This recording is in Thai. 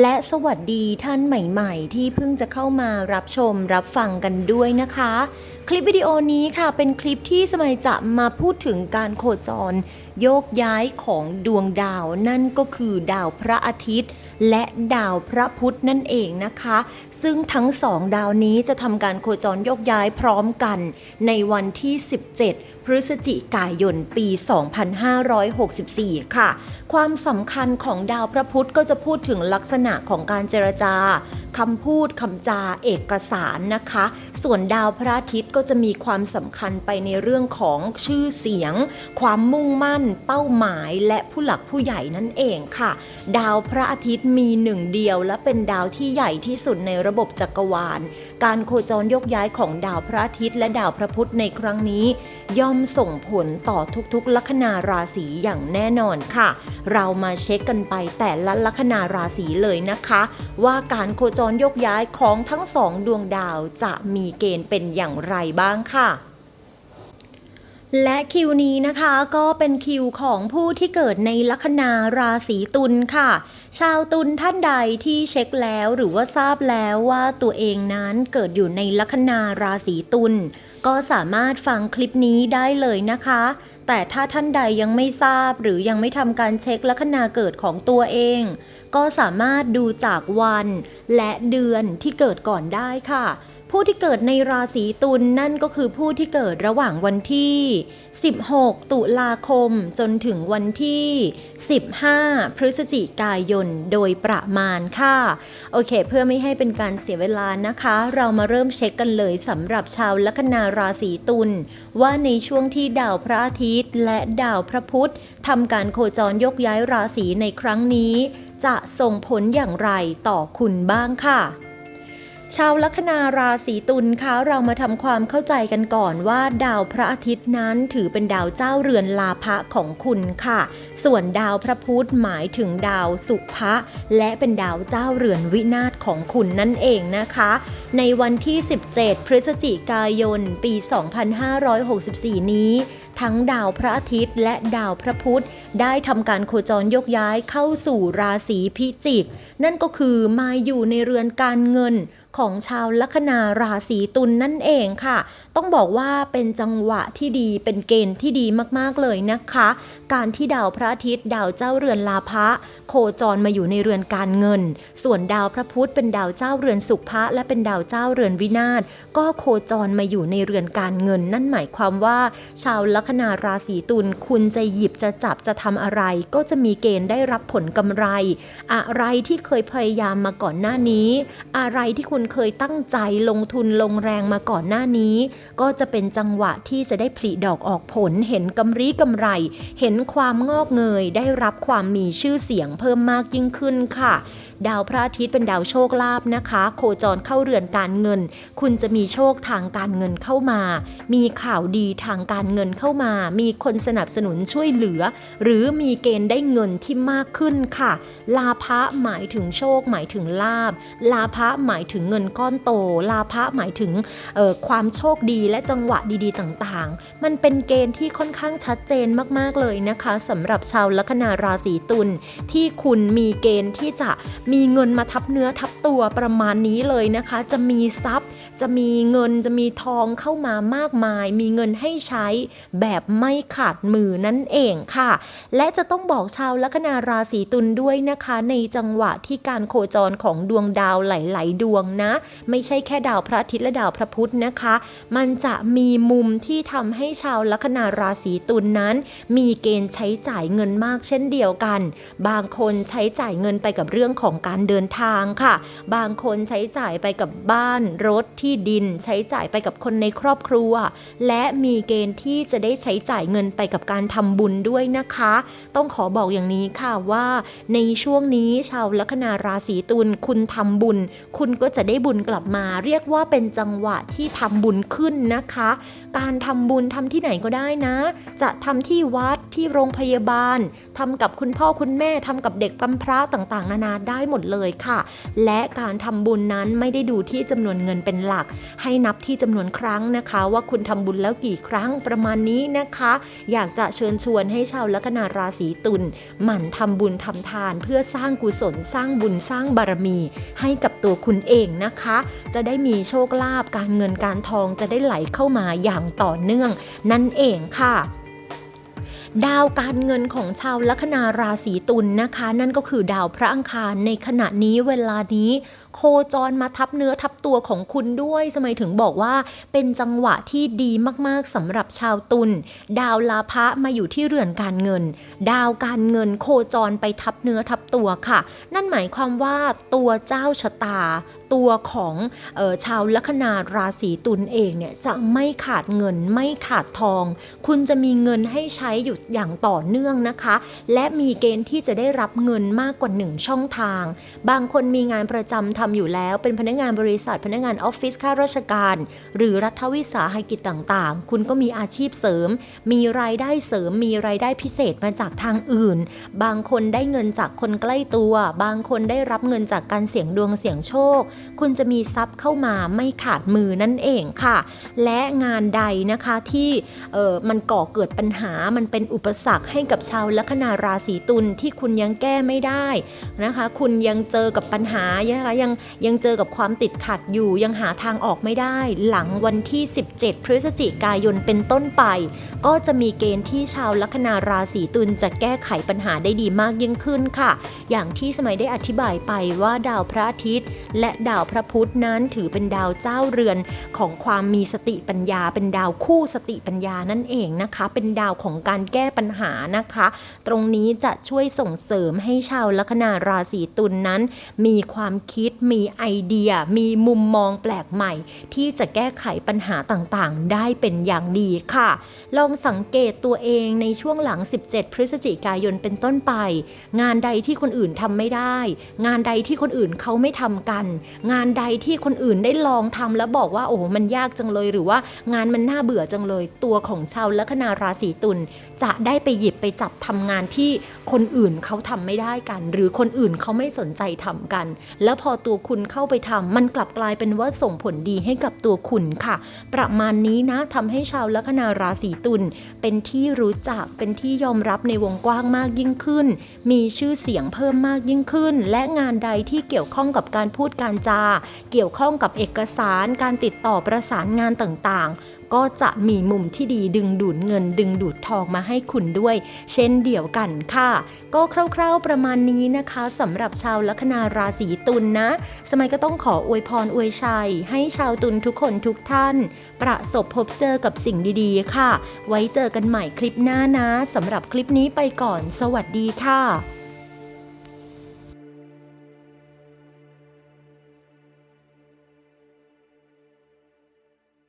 และสวัสดีท่านใหม่ๆ ที่เพิ่งจะเข้ามารับชมรับฟังกันด้วยนะคะ คลิปวิดีโอนี้ค่ะเป็นคลิปที่สมัยจะมาพูดถึงการโคจร โยกย้ายของดวงดาว นั่นก็คือดาวพระอาทิตย์ และดาวพระพุธนั่นเองนะคะ ซึ่งทั้งสองดาวนี้จะทำการโคจรโยกย้ายพร้อมกัน ในวันที่ 17พฤศจิกายนปี 2564 ค่ะ ความสำคัญของดาวพระพุธก็จะพูดถึงลักษณะของการเจรจาคำพูดคำจาเอกสารนะคะ ส่วนดาวพระอาทิตย์ก็จะมีความสำคัญไปในเรื่องของชื่อเสียง ความมุ่งมั่น เป้าหมาย และผู้หลักผู้ใหญ่นั่นเองค่ะ ดาวพระอาทิตย์มีหนึ่งเดียว และเป็นดาวที่ใหญ่ที่สุดในระบบจักรวาล การโคจรยกย้ายของดาวพระอาทิตย์ และดาวพระพุธในครั้งนี้ ย่อมส่งผลต่อทุกๆ ลัคนาราศีอย่างแน่นอนค่ะ เรามาเช็คกันไปแต่ละลัคนาราศีเลยนะคะ ว่าการโคจรยกย้ายของทั้งสองดวงดาวจะมีเกณฑ์เป็นอย่างไรบ้างค่ะและคิวนี้นะคะก็เป็นคิวของผู้ที่เกิดในลัคนาราศีตุลค่ะ ชาวตุลท่านใดที่เช็คแล้วหรือว่าทราบแล้วว่าตัวเองนั้นเกิดอยู่ในลัคนาราศีตุลก็สามารถฟังคลิปนี้ได้เลยนะคะ แต่ถ้าท่านใดยังไม่ทราบหรือยังไม่ทำการเช็คลัคนาเกิดของตัวเอง ก็สามารถดูจากวันและเดือนที่เกิดก่อนได้ค่ะ ผู้ที่เกิดในราศีตุลนั่นก็คือผู้ที่เกิดระหว่างวันที่ 16 ตุลาคมจนถึงวันที่ 15 พฤศจิกายนโดยประมาณค่ะ โอเค เพื่อไม่ให้เป็นการเสียเวลานะคะ เรามาเริ่มเช็คกันเลยสำหรับชาวลัคนาราศีตุลว่าในช่วงที่ดาวพระอาทิตย์ และดาวพระพุธทำการโคจรยกย้ายราศีในครั้งนี้ จะส่งผลอย่างไรต่อคุณบ้างค่ะ ชาวลัคนาราศีตุลคะเรามาทำความเข้าใจกันก่อนว่า ดาวพระอาทิตย์นั้นถือเป็นดาวเจ้าเรือนลาภะของคุณค่ะ ส่วนดาวพระพุธหมายถึงดาวสุภะและเป็นดาวเจ้าเรือนวินาศของคุณนั่นเองนะคะ ในวันที่ 17 พฤศจิกายน ปี 2564 นี้ ทั้งดาวพระอาทิตย์และดาวพระพุธได้ทำการโคจรยกย้ายเข้าสู่ราศีพิจิก นั่นก็คือมาอยู่ในเรือนการเงินของชาวลัคนาราศีตุลนนั่นเองค่ะ ต้องบอกว่าเป็นจังหวะที่ดีเป็นเกณฑ์ที่ดีมากๆเลยนะคะ การที่ดาวพระอาทิตย์ดาวเจ้าเรือนลาภะโคจรมาอยู่ในเรือนการเงิน ส่วนดาวพระพุธเป็นดาวเจ้าเรือนสุภะและเป็นดาวเจ้าเรือนวินาศก็โคจรมาอยู่ในเรือนการเงิน นั่นหมายความว่า ชาวลัคนาราศีตุลคุณจะหยิบจะจับจะทำอะไร ก็จะมีเกณฑ์ได้รับผลกำไร อะไรที่เคยพยายามมาก่อนหน้านี้ อะไรที่คุณคุณเคยตั้งใจลงทุนลงแรงมาก่อนหน้านี้ ก็จะเป็นจังหวะที่จะได้ผลิดอกออกผล เห็นกำไรกำไร เห็นความงอกเงย ได้รับความมีชื่อเสียงเพิ่มมากยิ่งขึ้นค่ะ ดาวพระอาทิตย์เป็นดาวโชคลาภนะคะ โคจรเข้าเรือนการเงิน คุณจะมีโชคทางการเงินเข้ามา มีข่าวดีทางการเงินเข้ามา มีคนสนับสนุนช่วยเหลือ หรือมีเกณฑ์ได้เงินที่มากขึ้นค่ะ ลาภะหมายถึงโชคหมายถึงลาบลาภะหมายถึงเงินก้อนโต ลาภะหมายถึงความโชคดีและจังหวะดีๆต่างๆ มันเป็นเกณฑ์ที่ค่อนข้างชัดเจนมากๆเลยนะคะสำหรับชาวลัคนาราศีตุลที่คุณมีเกณฑ์ที่จะมีเงินมาทับเนื้อทับตัวประมาณนี้เลยนะคะ จะมีทรัพย์ จะมีเงินจะมีทองเข้ามามากมาย มีเงินให้ใช้แบบไม่ขาดมือนั่นเองค่ะ และจะต้องบอกชาวลัคนาราศีตุลด้วยนะคะ ในจังหวะที่การโคจรของดวงดาวหลาย ๆ ดวงนะ ไม่ใช่แค่ดาวพระอาทิตย์และดาวพระพุธนะคะ มันจะมีมุมที่ทำให้ชาวลัคนาราศีตุลนนั้น มีเกณฑ์ใช้จ่ายเงินมากเช่นเดียวกัน บางคนใช้จ่ายเงินไปกับเรื่องของการเดินทางค่ะ บางคนใช้จ่ายไปกับบ้านรถที่ที่ดิน ใช้จ่ายไปกับคนในครอบครัว และมีเกณฑ์ที่จะได้ใช้จ่ายเงินไปกับการทำบุญด้วยนะคะ ต้องขอบอกอย่างนี้ค่ะว่า ในช่วงนี้ชาวลัคนาราศีตุลคุณทำบุญ คุณก็จะได้บุญกลับมา เรียกว่าเป็นจังหวะที่ทำบุญขึ้นนะคะ การทำบุญทำที่ไหนก็ได้นะ จะทำที่วัดที่โรงพยาบาลทำกับคุณพ่อคุณแม่ทำกับเด็กกำพร้าต่างๆ นานาได้หมดเลยค่ะ และการทำบุญนั้นไม่ได้ดูที่จำนวนเงินเป็นหลักลัก ให้นับที่จำนวนครั้งนะคะ ว่าคุณทำบุญแล้วกี่ครั้งประมาณนี้นะคะ อยากจะเชิญชวนให้ชาวลัคนาราศีตุลหมั่นทำบุญทำทาน เพื่อสร้างกุศลสร้างบุญสร้างบารมีให้กับตัวคุณเองนะคะ จะได้มีโชคลาภการเงินการทองจะได้ไหลเข้ามาอย่างต่อเนื่อง นั่นเองค่ะ ดาวการเงินของชาวลัคนาราศีตุลนะคะ นั่นก็คือดาวพระอังคารในขณะนี้เวลานี้ โคจรมาทับเนื้อทับตัวของคุณด้วยสมัยถึงบอกว่า เป็นจังหวะที่ดีมากๆสำหรับชาวตุลดาวลาภะมาอยู่ที่เรือนการเงิน ดาวการเงินโคจรไปทับเนื้อทับตัวค่ะ นั่นหมายความว่าตัวเจ้าชะตา ตัวของออชาวลัคนาราศีตุลเองเนี่ยจะไม่ขาดเงินไม่ขาดทอง คุณจะมีเงินให้ใช้อยู่อย่างต่อเนื่องนะคะ และมีเกณฑ์ที่จะได้รับเงินมากกว่าหนึ่งช่องทาง บางคนมีงานประจำทำอยู่แล้ว เป็นพนักงานบริษัทพนักงานออฟฟิศข้าราชการ หรือรัฐวิสาหกิจต่างๆ คุณก็มีอาชีพเสริม มีรายได้เสริม มีรายได้พิเศษมาจากทางอื่น บางคนได้เงินจากคนใกล้ตัว บางคนได้รับเงินจากการเสี่ยงดวงเสี่ยงโชคคุณจะมีทรัพย์เข้ามาไม่ขาดมือนั่นเองค่ะ และงานใดนะคะที่เออมันก่อเกิดปัญหามันเป็นอุปสรรคให้กับชาวลัคนาราศีตุลที่คุณยังแก้ไม่ได้นะคะ คุณยังเจอกับปัญหานะคะยังยังเจอกับความติดขัดอยู่ยังหาทางออกไม่ได้ หลังวันที่ 17 พฤศจิกายนเป็นต้นไป ก็จะมีเกณฑ์ที่ชาวลัคนาราศีตุลจะแก้ไขปัญหาได้ดีมากยิ่งขึ้นค่ะ อย่างที่สมัยได้อธิบายไปว่าดาวพระอาทิตย์ และดาวพระพุธนั้นถือเป็นดาวเจ้าเรือนของความมีสติปัญญา เป็นดาวคู่สติปัญญานั่นเองนะคะ เป็นดาวของการแก้ปัญหานะคะ ตรงนี้จะช่วยส่งเสริมให้ชาวลัคนาราศีตุลนนั้น มีความคิดมีไอเดีย มีมุมมองแปลกใหม่ ที่จะแก้ไขปัญหาต่างๆ ได้เป็นอย่างดีค่ะ ลองสังเกตตัวเองในช่วงหลัง 17 พฤศจิกายนเป็นต้นไป งานใดที่คนอื่นทำไม่ได้ งานใดที่คนอื่นเขาไม่ทำกันงานใดที่คนอื่นได้ลองทำแล้วบอกว่าโอ้โหมันยากจังเลย หรือว่างานมันน่าเบื่อจังเลย ตัวของชาวลัคนาราศีตุลจะได้ไปหยิบไปจับทำงานที่คนอื่นเขาทำไม่ได้กัน หรือคนอื่นเขาไม่สนใจทำกัน แล้วพอตัวคุณเข้าไปทำมันกลับกลายเป็นว่าส่งผลดีให้กับตัวคุณค่ะ ประมาณนี้นะทำให้ชาวลัคนาราศีตุลเป็นที่รู้จักเป็นที่ยอมรับในวงกว้างมากยิ่งขึ้น มีชื่อเสียงเพิ่มมากยิ่งขึ้น และงานใดที่เกี่ยวข้องกับการพูดการจจา เกี่ยวข้องกับเอกสารการติดต่อประสานงานต่างๆ ก็จะมีมุมที่ดีดึงดูดเงิน ดึงดูดทองมาให้คุณด้วย เช่นเดียวกันค่ะ ก็คร่าวๆประมาณนี้นะคะสำหรับชาวลัคนาราศีตุลนนะ สมัยก็ต้องขออวยพรอวยชัย ให้ชาวตุลทุกคนทุกท่าน ประสบพบเจอกับสิ่งดีๆ ค่ะ ไว้เจอกันใหม่คลิปหน้านะสำหรับคลิปนี้ไปก่อน สวัสดีค่ะ